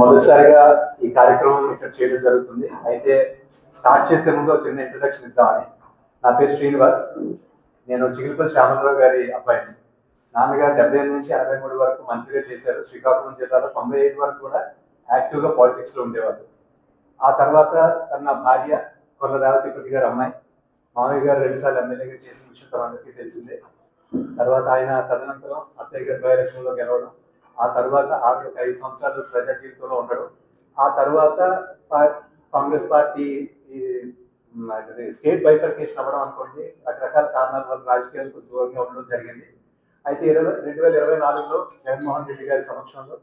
మొదటిసారిగా ఈ కార్యక్రమం ఇక్కడ చేయడం జరుగుతుంది. అయితే స్టార్ట్ చేసే ముందు చిన్న ఇంట్రడక్షన్ ఇద్దామని. నా పేరు శ్రీనివాస్. నేను చిగిలిపల్లి శ్యామలరావు గారి అబ్బాయిని. నాన్నగారు డెబ్బై ఎనిమిది నుంచి ఎనభై మూడు వరకు మంత్రిగా చేశారు. శ్రీకాకుళం జిల్లాలో తొంభై ఐదు వరకు కూడా యాక్టివ్గా పాలిటిక్స్లో ఉండేవారు ఆ తర్వాత తన భార్య కొల్ల రేవతిపతి గారు అమ్మాయి. మామయ్య గారు రెండుసార్లు ఎమ్మెల్యేగా చేసిన విషయం అందరికీ తెలిసిందే. తర్వాత ఆయన తదనంతరం అత్తయ్య గారి బై ఎలక్షన్లో గెలవడం. ఆ తర్వాత ఆవిడ ఒక ఐదు సంవత్సరాలు ప్రజా జీవితంలో ఉండడం. ఆ తర్వాత కాంగ్రెస్ పార్టీ ఈ స్టేట్ బైఫర్కేషన్ అవ్వడం అనుకోండి రకరకాల కారణాల వల్ల రాజకీయాలకు దూరంగా ఉండడం జరిగింది. అయితే ఇరవై రెండు వేల ఇరవై నాలుగులో జగన్మోహన్ రెడ్డి గారి సమక్షంలో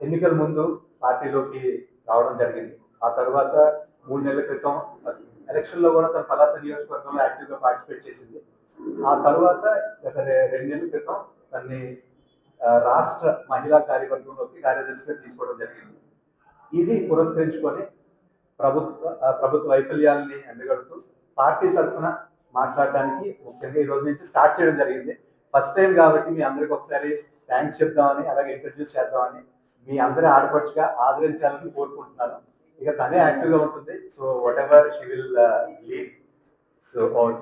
ఎన్నికల ముందు పార్టీలోకి రావడం జరిగింది. ఆ తర్వాత మూడు నెలల క్రితం ఎలక్షన్లో కూడా తన పలాస నియోజకవర్గంలో యాక్టివ్గా పార్టిసిపేట్ చేసింది. ఆ తర్వాత గత రెండు నెలల క్రితం తన్ని రాష్ట్ర మహిళా కార్యవర్గంలోకి కార్యదర్శిగా తీసుకోవడం జరిగింది. ఇది పురస్కరించుకొని ప్రభుత్వ ప్రభుత్వ వైఫల్యాలని ఎండగడుతూ పార్టీ తరఫున మాట్లాడడానికి ముఖ్యంగా ఈ రోజు నుంచి స్టార్ట్ చేయడం జరిగింది. ఫస్ట్ టైం కాబట్టి మీ అందరికి ఒకసారి థ్యాంక్స్ చెప్దామని అలాగే ఇంట్రడ్యూస్ చేద్దామని మీ అందరి ఆడపడుచుగా ఆదరించాలని కోరుకుంటున్నాను. ఇక తనే యాక్టివ్గా ఉంటుంది. So whatever she will lead so all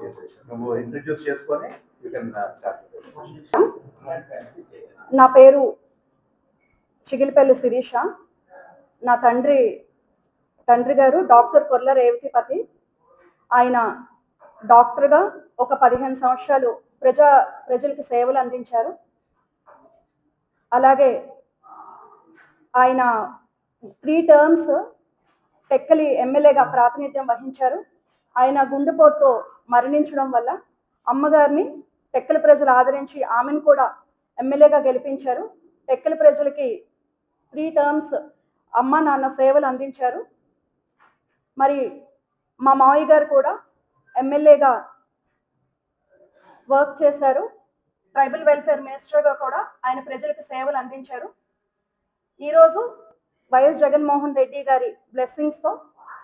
నువ్వు ఇంట్రడ్యూస్ చేసుకొని యూ కెన్ స్టార్ట్ నా పేరు చిగిలిపల్లి శిరీష. నా తండ్రి తండ్రి గారు డాక్టర్ కొర్ల రేవతిపతి. ఆయన డాక్టర్గా ఒక పదిహేను సంవత్సరాలు ప్రజా ప్రజలకి సేవలు అందించారు. అలాగే ఆయన త్రీ టర్మ్స్ టెక్కలి ఎమ్మెల్యేగా ప్రాతినిధ్యం వహించారు. ఆయన గుండెపోటుతో మరణించడం వల్ల అమ్మగారిని టెక్కల ప్రజలు ఆదరించి ఆమెను కూడా ఎమ్మెల్యేగా గెలిపించారు. టెక్కల ప్రజలకి త్రీ టర్మ్స్ అమ్మ నాన్న సేవలు అందించారు. మరి మా మావయ్య గారు కూడా ఎమ్మెల్యేగా వర్క్ చేశారు. ట్రైబల్ వెల్ఫేర్ మినిస్టర్గా కూడా ఆయన ప్రజలకు సేవలు అందించారు. ఈరోజు వైఎస్ జగన్మోహన్ రెడ్డి గారి బ్లెస్సింగ్స్తో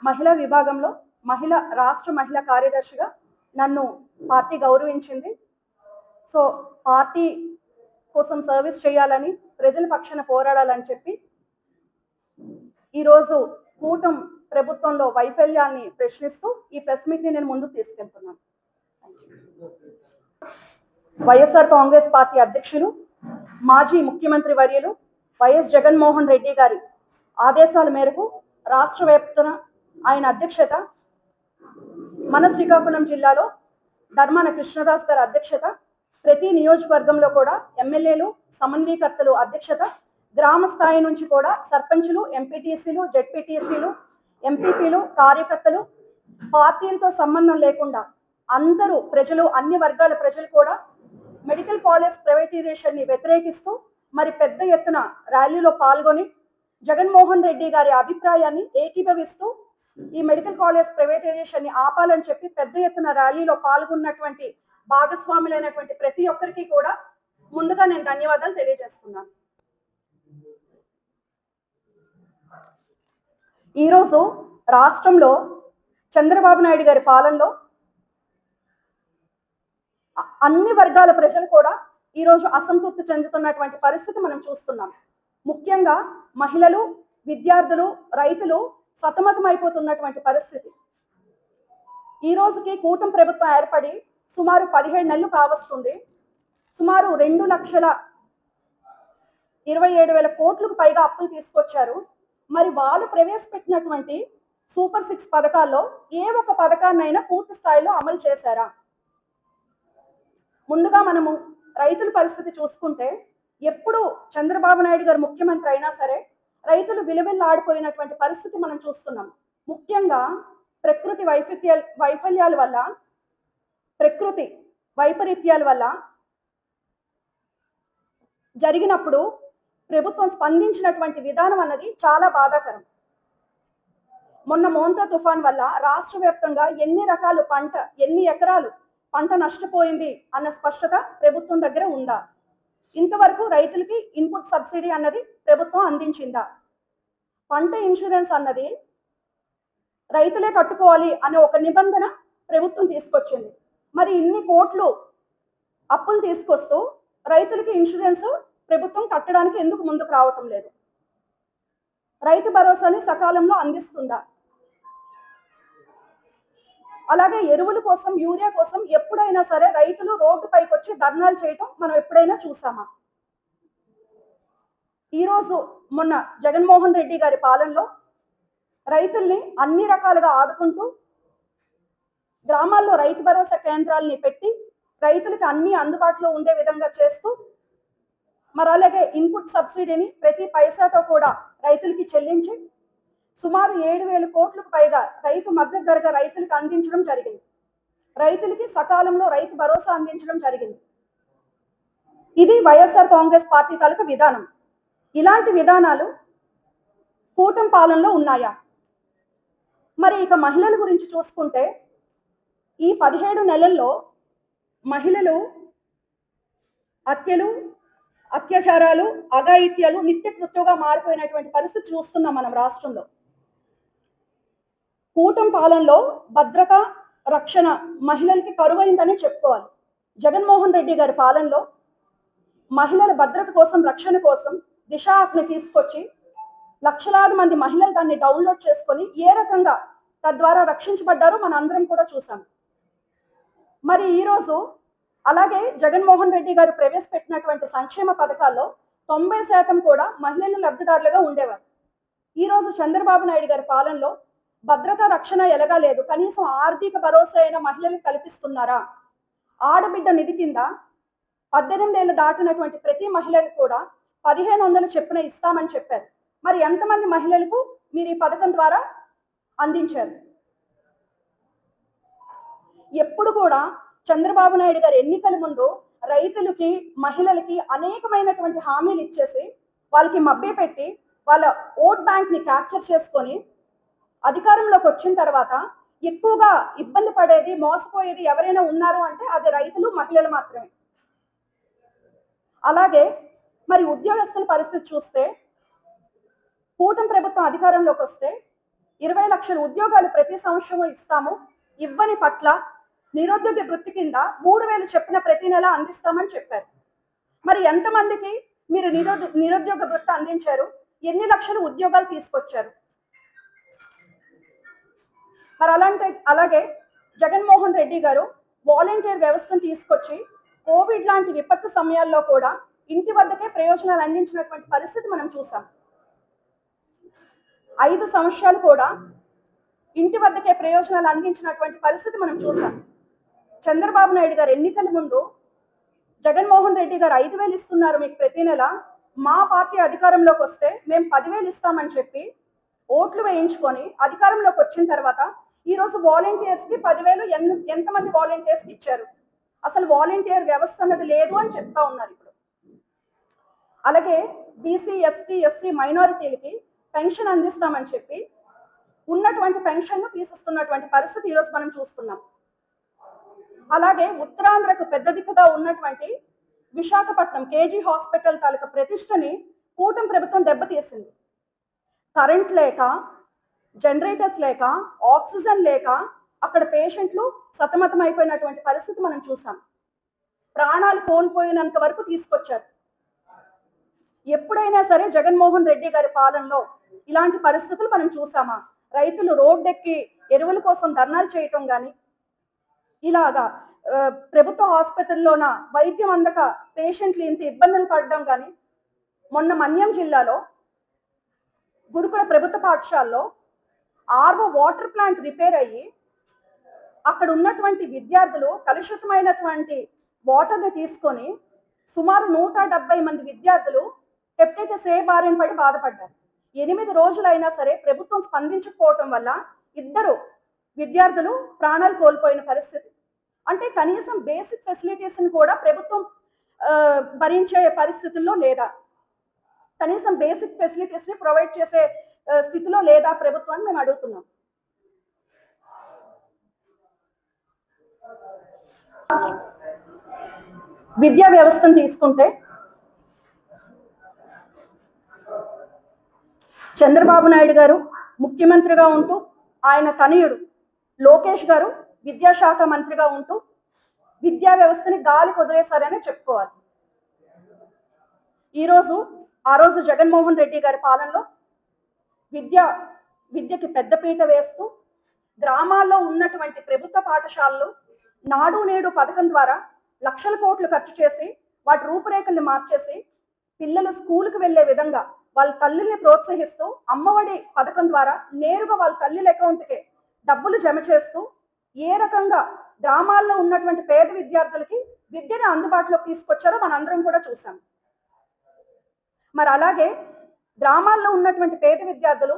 మహిళా విభాగంలో మహిళ రాష్ట్ర మహిళా కార్యదర్శిగా నన్ను పార్టీ గౌరవించింది. సో పార్టీ కోసం సర్వీస్ చేయాలని ప్రజల పక్షాన పోరాడాలని చెప్పి ఈరోజు కూటం ప్రభుత్వంలో వైఫల్యాన్ని ప్రశ్నిస్తూ ఈ ప్రెస్ మీట్ని నేను ముందుకు తీసుకెళ్తున్నాను. వైఎస్ఆర్ కాంగ్రెస్ పార్టీ అధ్యక్షులు మాజీ ముఖ్యమంత్రి వర్యులు వైఎస్ జగన్మోహన్ రెడ్డి గారి ఆదేశాల మేరకు రాష్ట్ర వ్యాప్తన ఆయన అధ్యక్షత మన శ్రీకాకుళం జిల్లాలో ధర్మాన కృష్ణదాస్ గారి అధ్యక్షత ప్రతి నియోజకవర్గంలో కూడా ఎమ్మెల్యేలు సమన్వయకర్తలు అధ్యక్షత గ్రామ స్థాయి నుంచి కూడా సర్పంచులు ఎంపీటీసీలు జెడ్పీటీసీలు ఎంపీపీలు కార్యకర్తలు పార్టీలతో సంబంధం లేకుండా అందరూ ప్రజలు అన్ని వర్గాల ప్రజలు కూడా మెడికల్ కాలేజ్ ప్రైవేటైజేషన్ని వ్యతిరేకిస్తూ మరి పెద్ద ఎత్తున ర్యాలీలో పాల్గొని జగన్మోహన్ రెడ్డి గారి అభిప్రాయాన్ని ఏకీభవిస్తూ ఈ మెడికల్ కాలేజ్ ప్రైవేటైజేషన్ని ఆపాలని చెప్పి పెద్ద ఎత్తున ర్యాలీలో పాల్గొన్నటువంటి భాగస్వాములైనటువంటి ప్రతి ఒక్కరికి కూడా ముందుగా నేను ధన్యవాదాలు తెలియజేస్తున్నాను. ఈరోజు రాష్ట్రంలో చంద్రబాబు నాయుడు గారి పాలనలో అన్ని వర్గాల ప్రజలు కూడా ఈరోజు అసంతృప్తి చెందుతున్నటువంటి పరిస్థితి మనం చూస్తున్నాం. ముఖ్యంగా మహిళలు విద్యార్థులు రైతులు సతమతం అయిపోతున్నటువంటి పరిస్థితి. ఈ రోజుకి కూటమి ప్రభుత్వం ఏర్పడి సుమారు పదిహేడు నెలలు కావస్తుంది. సుమారు రెండు లక్షల ఇరవై ఏడు వేల కోట్లకు పైగా అప్పులు తీసుకొచ్చారు. మరి వాళ్ళు ప్రవేశపెట్టినటువంటి సూపర్ సిక్స్ పథకాల్లో ఏ ఒక పథకాన్నైనా పూర్తి స్థాయిలో అమలు చేశారా? ముందుగా మనము రైతుల పరిస్థితి చూసుకుంటే ఎప్పుడు చంద్రబాబు నాయుడు గారు ముఖ్యమంత్రి అయినా సరే రైతులు విలువెల్లాడిపోయినటువంటి పరిస్థితి మనం చూస్తున్నాం. ముఖ్యంగా ప్రకృతి వైఫల్యాల వైఫల్యాల వల్ల ప్రకృతి వైపరీత్యాల వల్ల జరిగినప్పుడు ప్రభుత్వం స్పందించినటువంటి విధానం అన్నది చాలా బాధాకరం. మొన్న మోంతా తుఫాన్ వల్ల రాష్ట్ర వ్యాప్తంగా ఎన్ని రకాలు పంట ఎన్ని ఎకరాలు పంట నష్టపోయింది అన్న స్పష్టత ప్రభుత్వం దగ్గర ఉందా? ఇంతవరకు రైతులకి ఇన్పుట్ సబ్సిడీ అన్నది ప్రభుత్వం అందించిందా? పంట ఇన్సూరెన్స్ అన్నది రైతులే కట్టుకోవాలి అనే ఒక నిబంధన ప్రభుత్వం తీసుకొచ్చింది. మరి ఇన్ని కోట్లు అప్పులు తీసుకొస్తూ రైతులకి ఇన్సూరెన్స్ ప్రభుత్వం కట్టడానికి ఎందుకు ముందుకు రావటం లేదు? రైతు భరోసాని సకాలంలో అందిస్తుందా? అలాగే ఎరువుల కోసం యూరియా కోసం ఎప్పుడైనా సరే రైతులు రోడ్డు పైకి వచ్చి ధర్నాలు చేయటం మనం ఎప్పుడైనా చూసామా? ఈరోజు మొన్న జగన్మోహన్ రెడ్డి గారి పాలనలో రైతుల్ని అన్ని రకాలుగా ఆదుకుంటూ గ్రామాల్లో రైతు భరోసా కేంద్రాలని పెట్టి రైతులకు అన్ని అందుబాటులో ఉండే విధంగా చేస్తూ మరి అలాగే ఇన్పుట్ సబ్సిడీని ప్రతి పైసాతో కూడా రైతులకి చెల్లించి సుమారు ఏడు వేల కోట్లకు పైగా రైతు మద్దతు ధరగా రైతులకు అందించడం జరిగింది. రైతులకి సకాలంలో రైతు భరోసా అందించడం జరిగింది. ఇది వైఎస్ఆర్ కాంగ్రెస్ పార్టీ తాలూకు విధానం. ఇలాంటి విధానాలు కూటం పాలనలో ఉన్నాయా? మరి ఇక మహిళల గురించి చూసుకుంటే ఈ పదిహేడు నెలల్లో మహిళలు హత్యలు అత్యాచారాలు అఘాయిత్యాలు నిత్య కృత్యుగా మారిపోయినటువంటి పరిస్థితి చూస్తున్నాం మనం రాష్ట్రంలో. కూటం పాలనలో భద్రత రక్షణ మహిళలకి కరువైందని చెప్పుకోవాలి. జగన్మోహన్ రెడ్డి గారి పాలనలో మహిళల భద్రత కోసం రక్షణ కోసం దిశ యాప్ని తీసుకొచ్చి లక్షలాది మంది మహిళలు దాన్ని డౌన్లోడ్ చేసుకొని ఏ రకంగా తద్వారా రక్షించబడ్డారో మన అందరం కూడా చూసాం మరి ఈరోజు అలాగే జగన్మోహన్ రెడ్డి గారు ప్రవేశపెట్టినటువంటి సంక్షేమ పథకాల్లో తొంభై శాతం కూడా మహిళలు లబ్ధిదారులుగా ఉండేవారు. ఈరోజు చంద్రబాబు నాయుడు గారి పాలనలో భద్రత రక్షణ ఎలగలేదు లేదు కనీసం ఆర్థిక భరోసా అయిన మహిళలు కల్పిస్తున్నారా? ఆడబిడ్డ నిధి కింద పద్దెనిమిది ఏళ్ళు దాటినటువంటి ప్రతి మహిళలు కూడా పదిహేను వందలు చెప్పున ఇస్తామని చెప్పారు. మరి ఎంతమంది మహిళలకు మీరు ఈ పథకం ద్వారా అందించారు? ఎప్పుడు కూడా చంద్రబాబు నాయుడు గారు ఎన్నికల ముందు రైతులకి మహిళలకి అనేకమైనటువంటి హామీలు ఇచ్చేసి వాళ్ళకి మబ్బి పెట్టి వాళ్ళ ఓట్ బ్యాంక్ని క్యాప్చర్ చేసుకొని అధికారంలోకి వచ్చిన తర్వాత ఎక్కువగా ఇబ్బంది పడేది మోసపోయేది ఎవరైనా ఉన్నారు అంటే అది రైతులు మహిళలు మాత్రమే. అలాగే మరి ఉద్యోగస్తుల పరిస్థితి చూస్తే కూటమి ప్రభుత్వం అధికారంలోకి వస్తే ఇరవై లక్షల ఉద్యోగాలు ప్రతి సంవత్సరం ఇస్తాము. ఇవ్వని పట్ల నిరుద్యోగ వృత్తి కింద మూడు వేలు చెప్పిన ప్రతి నెల అందిస్తామని చెప్పారు. మరి ఎంతమందికి మీరు నిరుద్యో నిరుద్యోగ వృత్తి అందించారు? ఎన్ని లక్షల ఉద్యోగాలు తీసుకొచ్చారు? మరి అలాంటి అలాగే జగన్మోహన్ రెడ్డి గారు వాలంటీర్ వ్యవస్థను తీసుకొచ్చి కోవిడ్ లాంటి విపత్తు సమయాల్లో కూడా ఇంటి వద్దకే ప్రయోజనాలు అందించినటువంటి పరిస్థితి మనం చూసాం. ఐదు సంవత్సరాలు కూడా ఇంటి వద్దకే ప్రయోజనాలు అందించినటువంటి పరిస్థితి మనం చూసాం. చంద్రబాబు నాయుడు గారు ఎన్నికల ముందు జగన్మోహన్ రెడ్డి గారు ఐదు వేలు ఇస్తున్నారు మీకు ప్రతి నెల. మా పార్టీ అధికారంలోకి వస్తే మేము పదివేలు ఇస్తామని చెప్పి ఓట్లు వేయించుకొని అధికారంలోకి వచ్చిన తర్వాత ఈరోజు వాలంటీర్స్కి పదివేలు ఎంత ఎంతమంది వాలంటీర్స్కి ఇచ్చారు. అసలు వాలంటీర్ వ్యవస్థ అన్నది లేదు అని చెప్తా ఉన్నారు అలాగే బీసీ ఎస్టీ ఎస్సీ మైనారిటీలకి పెన్షన్ అందిస్తామని చెప్పి ఉన్నటువంటి పెన్షన్ను తీసిస్తున్నటువంటి పరిస్థితి ఈరోజు మనం చూస్తున్నాం. అలాగే ఉత్తరాంధ్రకు పెద్ద దిక్కుగా ఉన్నటువంటి విశాఖపట్నం కేజీ హాస్పిటల్ తాలూకా ప్రతిష్టని కూటమి ప్రభుత్వం దెబ్బతీసింది. కరెంట్ లేక జనరేటర్స్ లేక ఆక్సిజన్ లేక అక్కడ పేషెంట్లు సతమతం అయిపోయినటువంటి పరిస్థితి మనం చూసాం. ప్రాణాలు కోల్పోయినంత వరకు తీసుకొచ్చారు. ఎప్పుడైనా సరే జగన్మోహన్ రెడ్డి గారి పాలనలో ఇలాంటి పరిస్థితులు మనం చూసామా? రైతులు రోడ్డెక్కి ఎరువుల కోసం ధర్నాలు చేయటం కానీ ఇలాగా ప్రభుత్వ ఆసుపత్రుల్లోన వైద్యం అందక పేషెంట్లు ఇంత ఇబ్బందులు పడడం కానీ మొన్న మన్యం జిల్లాలో గురుకుల ప్రభుత్వ పాఠశాలలో ఆర్వో వాటర్ ప్లాంట్ రిపేర్ అయ్యి అక్కడ ఉన్నటువంటి విద్యార్థులు కలుషితమైనటువంటి వాటర్ని తీసుకొని సుమారు నూట డెబ్బై మంది విద్యార్థులు హెపటైటిస్ ఏ బారిన పడి బాధపడ్డారు ఎనిమిది రోజులైనా సరే ప్రభుత్వం స్పందించకపోవటం వల్ల ఇద్దరు విద్యార్థులు ప్రాణాలు కోల్పోయిన పరిస్థితి. అంటే కనీసం బేసిక్ ఫెసిలిటీస్ని కూడా ప్రభుత్వం భరించే పరిస్థితుల్లో లేదా? కనీసం బేసిక్ ఫెసిలిటీస్ని ప్రొవైడ్ చేసే స్థితిలో లేదా ప్రభుత్వాన్ని మేము అడుగుతున్నాం. విద్యా వ్యవస్థను తీసుకుంటే చంద్రబాబు నాయుడు గారు ముఖ్యమంత్రిగా ఉంటూ ఆయన తనయుడు లోకేష్ గారు విద్యాశాఖ మంత్రిగా ఉంటూ విద్యా వ్యవస్థని గాలి కుదిరేశారని చెప్పుకోవాలి. ఈరోజు ఆ రోజు జగన్మోహన్ రెడ్డి గారి పాలనలో విద్య విద్యకి పెద్దపీట వేస్తూ గ్రామాల్లో ఉన్నటువంటి ప్రభుత్వ పాఠశాలలు నాడు నేడు పథకం ద్వారా లక్షల కోట్లు ఖర్చు చేసి వాటి రూపురేఖల్ని మార్చేసి పిల్లలు స్కూల్కి వెళ్ళే విధంగా వాళ్ళ తల్లుల్ని ప్రోత్సహిస్తూ అమ్మఒడి పథకం ద్వారా నేరుగా వాళ్ళ తల్లుల అకౌంట్కి డబ్బులు జమ చేస్తూ ఏ రకంగా గ్రామాల్లో ఉన్నటువంటి పేద విద్యార్థులకి విద్యను అందుబాటులోకి తీసుకొచ్చారో మనందరం కూడా చూసాం మరి అలాగే గ్రామాల్లో ఉన్నటువంటి పేద విద్యార్థులు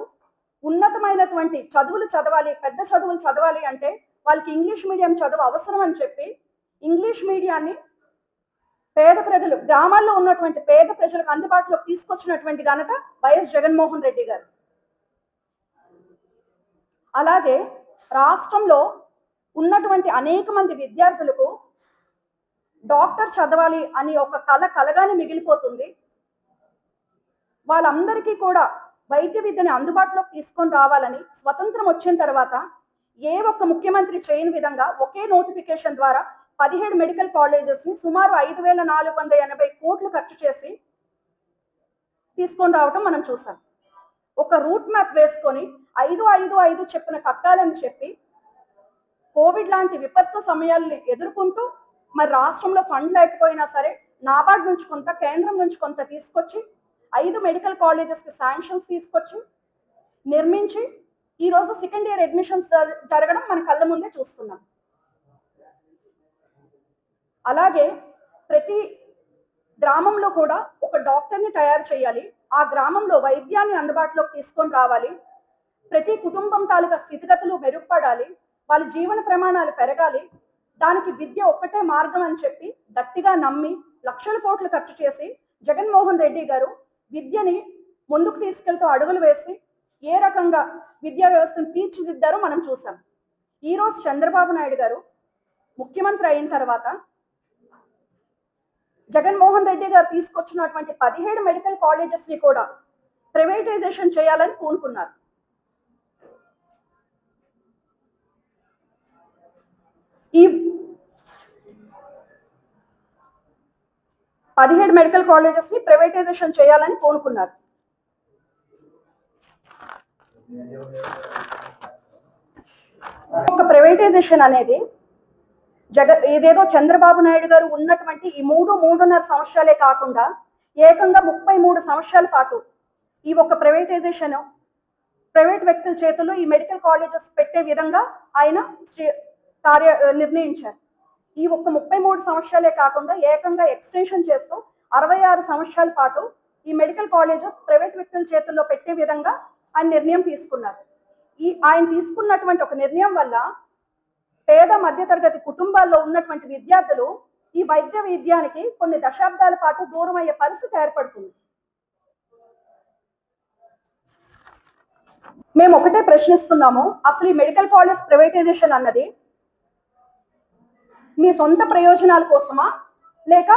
ఉన్నతమైనటువంటి చదువులు చదవాలి పెద్ద చదువులు చదవాలి అంటే వాళ్ళకి ఇంగ్లీష్ మీడియం చదువు అవసరం అని చెప్పి ఇంగ్లీష్ మీడియాన్ని పేద ప్రజలు గ్రామాల్లో ఉన్నటువంటి పేద ప్రజలకు అందుబాటులోకి తీసుకొచ్చినటువంటి ఘనత వైఎస్ జగన్మోహన్ రెడ్డి గారు. అలాగే రాష్ట్రంలో ఉన్నటువంటి అనేక మంది విద్యార్థులకు డాక్టర్ చదవాలి అని ఒక కళ కలగానే మిగిలిపోతుంది. వాళ్ళందరికీ కూడా వైద్య విద్యని అందుబాటులోకి తీసుకొని రావాలని స్వతంత్రం వచ్చిన తర్వాత ఏ ఒక్క ముఖ్యమంత్రి చేయని విధంగా ఒకే నోటిఫికేషన్ ద్వారా పదిహేడు మెడికల్ కాలేజెస్ని సుమారు ఐదు వేల నాలుగు వందల ఎనభై కోట్లు ఖర్చు చేసి తీసుకొని రావటం మనం చూసాం. ఒక రూట్ మ్యాప్ వేసుకొని ఐదు ఐదు ఐదు చెప్పిన కట్టాలని చెప్పి కోవిడ్ లాంటి విపత్తు సమయాల్ని ఎదుర్కొంటూ మరి రాష్ట్రంలో ఫండ్ లేకపోయినా సరే నాబార్డ్ నుంచి కొంత కేంద్రం నుంచి కొంత తీసుకొచ్చి ఐదు మెడికల్ కాలేజెస్కి శాంక్షన్స్ తీసుకొచ్చి నిర్మించి ఈరోజు సెకండ్ ఇయర్ అడ్మిషన్స్ జరగడం మన కళ్ళ ముందే చూస్తున్నాం. అలాగే ప్రతి గ్రామంలో కూడా ఒక డాక్టర్ని తయారు చేయాలి. ఆ గ్రామంలో వైద్యాన్ని అందుబాటులోకి తీసుకొని రావాలి. ప్రతి కుటుంబం తాలూకా స్థితిగతులు మెరుగుపడాలి. వాళ్ళ జీవన ప్రమాణాలు పెరగాలి. దానికి విద్య ఒక్కటే మార్గం అని చెప్పి గట్టిగా నమ్మి లక్షల కోట్లు ఖర్చు చేసి జగన్మోహన్ రెడ్డి గారు విద్యని ముందుకు తీసుకెళ్తూ అడుగులు వేసి ఏ రకంగా విద్యా వ్యవస్థను తీర్చిదిద్దారో మనం చూసాం ఈరోజు చంద్రబాబు నాయుడు గారు ముఖ్యమంత్రి అయిన తర్వాత జగన్మోహన్ రెడ్డి గారు తీసుకొచ్చినటువంటి పదిహేడు మెడికల్ కాలేజెస్ని కూడా ప్రైవేటైజేషన్ చేయాలని పూనుకున్నారు. ఈ పదిహేడు మెడికల్ కాలేజెస్ని ప్రైవేటైజేషన్ చేయాలని పూనుకున్నారు. ఒక ప్రైవేటైజేషన్ అనేది జగ ఏదేదో చంద్రబాబు నాయుడు గారు ఉన్నటువంటి ఈ మూడు మూడున్నర సంవత్సరాలే కాకుండా ఏకంగా ముప్పై మూడు సంవత్సరాల పాటు ఈ ఒక ప్రైవేటైజేషన్ ప్రైవేట్ వ్యక్తుల చేతుల్లో ఈ మెడికల్ కాలేజెస్ పెట్టే విధంగా ఆయన కార్య నిర్ణయించారు. ఈ ఒక్క ముప్పై మూడు సంవత్సరాలే కాకుండా ఏకంగా ఎక్స్టెన్షన్ చేస్తూ అరవై ఆరు సంవత్సరాల పాటు ఈ మెడికల్ కాలేజెస్ ప్రైవేట్ వ్యక్తుల చేతుల్లో పెట్టే విధంగా ఆయన నిర్ణయం తీసుకున్నారు. ఈ ఆయన తీసుకున్నటువంటి ఒక నిర్ణయం వల్ల పేద మధ్యతరగతి కుటుంబాల్లో ఉన్నటువంటి విద్యార్థులు ఈ వైద్య విద్యానికి కొన్ని దశాబ్దాల పాటు దూరం అయ్యే పరిస్థితి ఏర్పడుతుంది. మేము ఒకటే ప్రశ్నిస్తున్నాము. అసలు ఈ మెడికల్ కాలేజ్ ప్రైవేటైజేషన్ అన్నది మీ సొంత ప్రయోజనాల కోసమా? లేక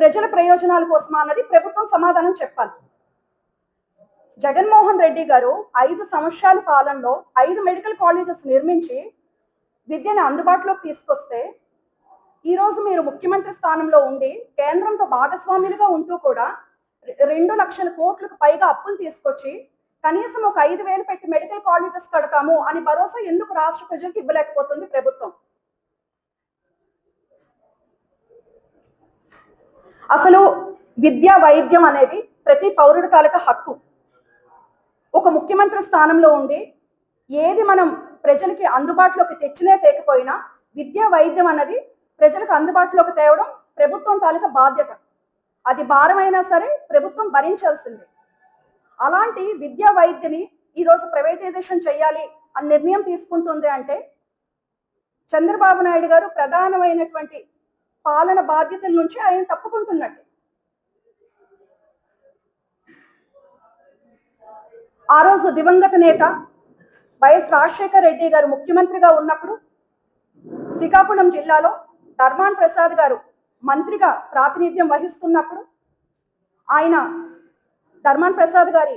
ప్రజల ప్రయోజనాల కోసమా అన్నది ప్రభుత్వం సమాధానం చెప్పాలి. జగన్మోహన్ రెడ్డి గారు ఐదు సంవత్సరాల పాలనలో ఐదు మెడికల్ కాలేజెస్ నిర్మించి విద్యను అందుబాటులోకి తీసుకొస్తే ఈరోజు మీరు ముఖ్యమంత్రి స్థానంలో ఉండి కేంద్రంతో భాగస్వాములుగా ఉంటూ కూడా రెండు లక్షల కోట్లకు పైగా అప్పులు తీసుకొచ్చి కనీసం ఒక ఐదు వేలు పెట్టి మెడికల్ కాలేజెస్ కడతాము అని భరోసా ఎందుకు రాష్ట్ర ప్రజలకు ఇవ్వలేకపోతుంది ప్రభుత్వం? అసలు విద్య వైద్యం అనేది ప్రతి పౌరుడి తాలూకా హక్కు. ఒక ముఖ్యమంత్రి స్థానంలో ఉండి ఏది మనం ప్రజలకి అందుబాటులోకి తెచ్చినే తేకపోయినా విద్య వైద్యం అన్నది ప్రజలకు అందుబాటులోకి తేవడం ప్రభుత్వం తాలూకా బాధ్యత. అది భారమైనా సరే ప్రభుత్వం భరించాల్సిందే. అలాంటి విద్యా వైద్యని ఈరోజు ప్రైవేటైజేషన్ చేయాలి అని నిర్ణయం తీసుకుంటుంది అంటే చంద్రబాబు నాయుడు గారు ప్రధానమైనటువంటి పాలన బాధ్యతల నుంచి ఆయన తప్పుకుంటున్నట్టు. ఆ రోజు దివంగత నేత వైఎస్ రాజశేఖర్ రెడ్డి గారు ముఖ్యమంత్రిగా ఉన్నప్పుడు శ్రీకాకుళం జిల్లాలో ధర్మాన్ ప్రసాద్ గారు మంత్రిగా ప్రాతినిధ్యం వహిస్తున్నప్పుడు ఆయన ధర్మాన్ ప్రసాద్ గారి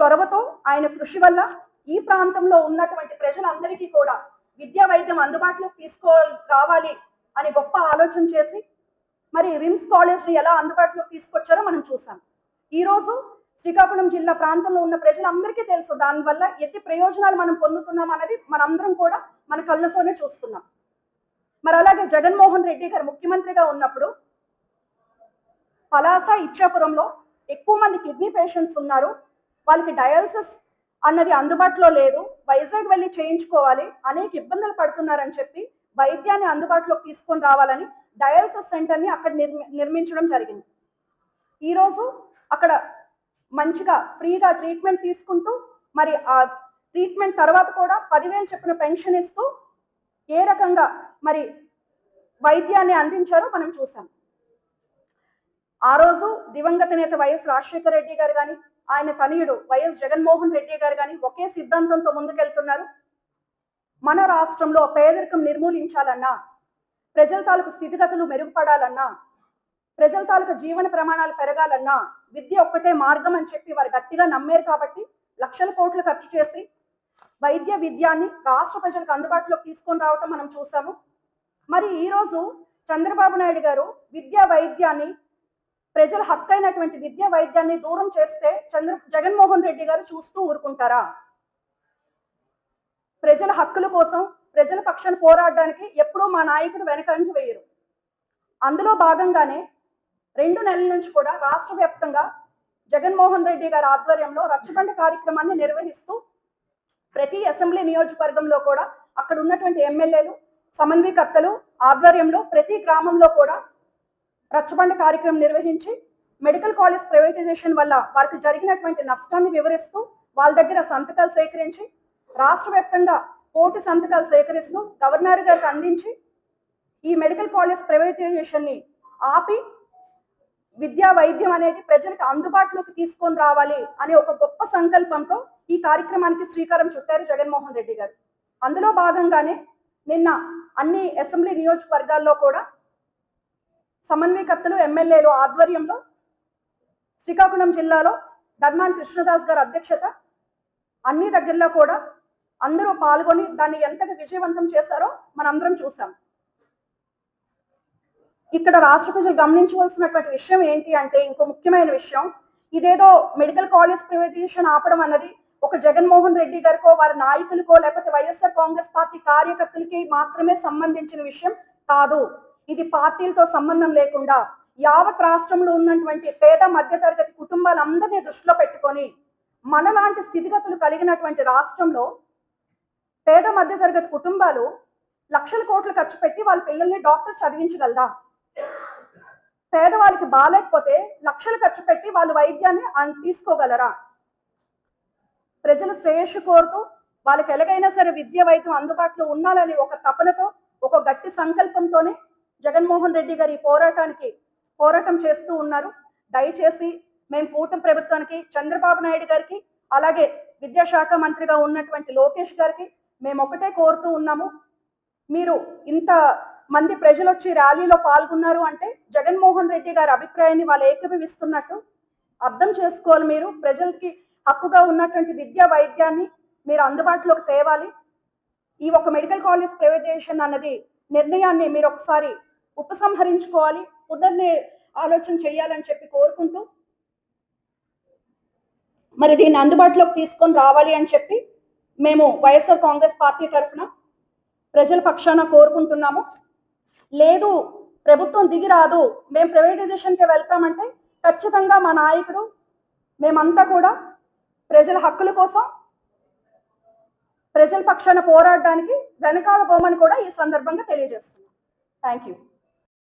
చొరవతో ఆయన కృషి వల్ల ఈ ప్రాంతంలో ఉన్నటువంటి ప్రజలందరికీ కూడా విద్యా వైద్యం అందుబాటులోకి తీసుకో రావాలి అని గొప్ప ఆలోచన చేసి మరి రిమ్స్ కాలేజ్ని ఎలా అందుబాటులోకి తీసుకొచ్చారో మనం చూసాం ఈరోజు శ్రీకాకుళం జిల్లా ప్రాంతంలో ఉన్న ప్రజలందరికీ తెలుసు దానివల్ల ఎట్టి ప్రయోజనాలు మనం పొందుతున్నాం అనేది మనందరం కూడా మన కళ్ళతోనే చూస్తున్నాం. మరి అలాగే జగన్మోహన్ రెడ్డి గారు ముఖ్యమంత్రిగా ఉన్నప్పుడు పలాస ఇచ్చాపురంలో ఎక్కువ మంది కిడ్నీ పేషెంట్స్ ఉన్నారు. వాళ్ళకి డయాలసిస్ అన్నది అందుబాటులో లేదు. వైజాగ్ వెళ్ళి చేయించుకోవాలి. అనేక ఇబ్బందులు పడుతున్నారని చెప్పి వైద్యాన్ని అందుబాటులోకి తీసుకొని రావాలని డయాలసిస్ సెంటర్ని అక్కడ నిర్మి నిర్మించడం జరిగింది. ఈరోజు అక్కడ మంచిగా ఫ్రీగా ట్రీట్మెంట్ తీసుకుంటూ మరి ఆ ట్రీట్మెంట్ తర్వాత కూడా పదివేలు చెప్పిన పెన్షన్ ఇస్తూ ఏ రకంగా మరి వైద్యాన్ని అందించారో మనం చూసాం ఆ రోజు దివంగత నేత వైఎస్ రాజశేఖర రెడ్డి గారు కానీ ఆయన తనయుడు వైఎస్ జగన్మోహన్ రెడ్డి గారు కానీ ఒకే సిద్ధాంతంతో ముందుకెళ్తున్నారు. మన రాష్ట్రంలో పేదరికం నిర్మూలించాలన్నా ప్రజల తాలూకు స్థితిగతులు మెరుగుపడాలన్నా ప్రజల తాలూకు జీవన ప్రమాణాలు పెరగాలన్నా విద్య ఒక్కటే మార్గం అని చెప్పి వారు గట్టిగా నమ్మారు కాబట్టి లక్షల కోట్లు ఖర్చు చేసి వైద్య విద్యాన్ని రాష్ట్ర ప్రజలకు అందుబాటులోకి తీసుకొని రావటం మనం చూసాము. మరి ఈరోజు చంద్రబాబు నాయుడు గారు విద్యా వైద్యాన్ని ప్రజల హక్కైనటువంటి విద్యా వైద్యాన్ని దూరం చేస్తే చంద్ర జగన్మోహన్ రెడ్డి గారు చూస్తూ ఊరుకుంటారా? ప్రజల హక్కుల కోసం ప్రజల పక్షాన్ని పోరాడడానికి ఎప్పుడూ మా నాయకుడు వెనకంజ వేయరు. అందులో భాగంగానే రెండు నెలల నుంచి కూడా రాష్ట్ర వ్యాప్తంగా జగన్మోహన్ రెడ్డి గారి ఆధ్వర్యంలో రచ్చబండ కార్యక్రమాన్ని నిర్వహిస్తూ ప్రతి అసెంబ్లీ నియోజకవర్గంలో కూడా అక్కడ ఉన్నటువంటి ఎమ్మెల్యేలు సమన్వయకర్తలు ఆధ్వర్యంలో ప్రతి గ్రామంలో కూడా రచ్చబండ కార్యక్రమం నిర్వహించి మెడికల్ కాలేజ్ ప్రైవేటైజేషన్ వల్ల వారికి జరిగినటువంటి నష్టాన్ని వివరిస్తూ వాళ్ళ దగ్గర సంతకాలు సేకరించి రాష్ట్ర వ్యాప్తంగా కోటి సంతకాలు సేకరిస్తూ గవర్నర్ గారికి అందించి ఈ మెడికల్ కాలేజ్ ప్రైవేటైజేషన్ని ఆపి విద్యా వైద్యం అనేది ప్రజలకు అందుబాటులోకి తీసుకొని రావాలి అనే ఒక గొప్ప సంకల్పంతో ఈ కార్యక్రమానికి శ్రీకారం చుట్టారు జగన్మోహన్ రెడ్డి గారు. అందులో భాగంగానే నిన్న అన్ని అసెంబ్లీ నియోజకవర్గాల్లో కూడా సమన్వయకర్తలు ఎమ్మెల్యేలు ఆధ్వర్యంలో శ్రీకాకుళం జిల్లాలో ధర్మాన్ కృష్ణదాస్ గారి అధ్యక్షత అన్ని దగ్గరలో కూడా అందరూ పాల్గొని దాన్ని ఎంతగా విజయవంతం చేశారో మనందరం చూసాం ఇక్కడ రాష్ట్ర ప్రజలు గమనించవలసినటువంటి విషయం ఏంటి అంటే ఇంకో ముఖ్యమైన విషయం. ఇదేదో మెడికల్ కాలేజ్ ప్రైవేటైజేషన్ ఆపడం అన్నది ఒక జగన్మోహన్ రెడ్డి గారికో వారి నాయకులకో లేకపోతే వైఎస్ఆర్ కాంగ్రెస్ పార్టీ కార్యకర్తలకి మాత్రమే సంబంధించిన విషయం కాదు. ఇది పార్టీలతో సంబంధం లేకుండా యావత్ రాష్ట్రంలో ఉన్నటువంటి పేద మధ్యతరగతి కుటుంబాలందరినీ దృష్టిలో పెట్టుకొని మనలాంటి స్థితిగతులు కలిగినటువంటి రాష్ట్రంలో పేద మధ్యతరగతి కుటుంబాలు లక్షల కోట్లు ఖర్చు పెట్టి వాళ్ళ పిల్లల్ని డాక్టర్ చదివించగలరా పేదవాళ్ళకి బాగాలేకపోతే లక్షలు ఖర్చు పెట్టి వాళ్ళు వైద్యాన్ని తీసుకోగలరా? ప్రజలు శ్రేయస్సు కోరుతూ వాళ్ళకి ఎలాగైనా సరే విద్య వైద్యం అందుబాటులో ఉండాలని ఒక తపనతో ఒక గట్టి సంకల్పంతోనే జగన్మోహన్ రెడ్డి గారి ఈ పోరాటానికి పోరాటం చేస్తూ ఉన్నారు. దయచేసి మేము కూటమి ప్రభుత్వానికి చంద్రబాబు నాయుడు గారికి అలాగే విద్యాశాఖ మంత్రిగా ఉన్నటువంటి లోకేష్ గారికి మేము ఒకటే కోరుతూ ఉన్నాము. మీరు ఇంత మంది ప్రజలు వచ్చి ర్యాలీలో పాల్గొన్నారు అంటే జగన్మోహన్ రెడ్డి గారి అభిప్రాయాన్ని వాళ్ళు ఏకీభవిస్తున్నట్టు అర్థం చేసుకోవాలి మీరు. ప్రజలకి హక్కుగా ఉన్నటువంటి విద్యా వైద్యాన్ని మీరు అందుబాటులోకి తేవాలి. ఈ ఒక మెడికల్ కాలేజ్ ప్రైవేటైజేషన్ అన్నది నిర్ణయాన్ని మీరు ఒకసారి ఉపసంహరించుకోవాలి. ఉదర్ని ఆలోచన చేయాలని చెప్పి కోరుకుంటూ మరి దీన్ని అందుబాటులోకి తీసుకొని రావాలి అని చెప్పి మేము వైఎస్ఆర్ కాంగ్రెస్ పార్టీ తరఫున ప్రజల పక్షాన కోరుకుంటున్నాము. లేదు ప్రభుత్వం దిగిరాదు మేము ప్రైవేటైజేషన్కి వెళ్తామంటే ఖచ్చితంగా మా నాయకుడు మేమంతా కూడా ప్రజల హక్కుల కోసం ప్రజల పక్షాన పోరాడడానికి వెనకాల బొమ్మని కూడా ఈ సందర్భంగా తెలియజేస్తున్నాం. Thank you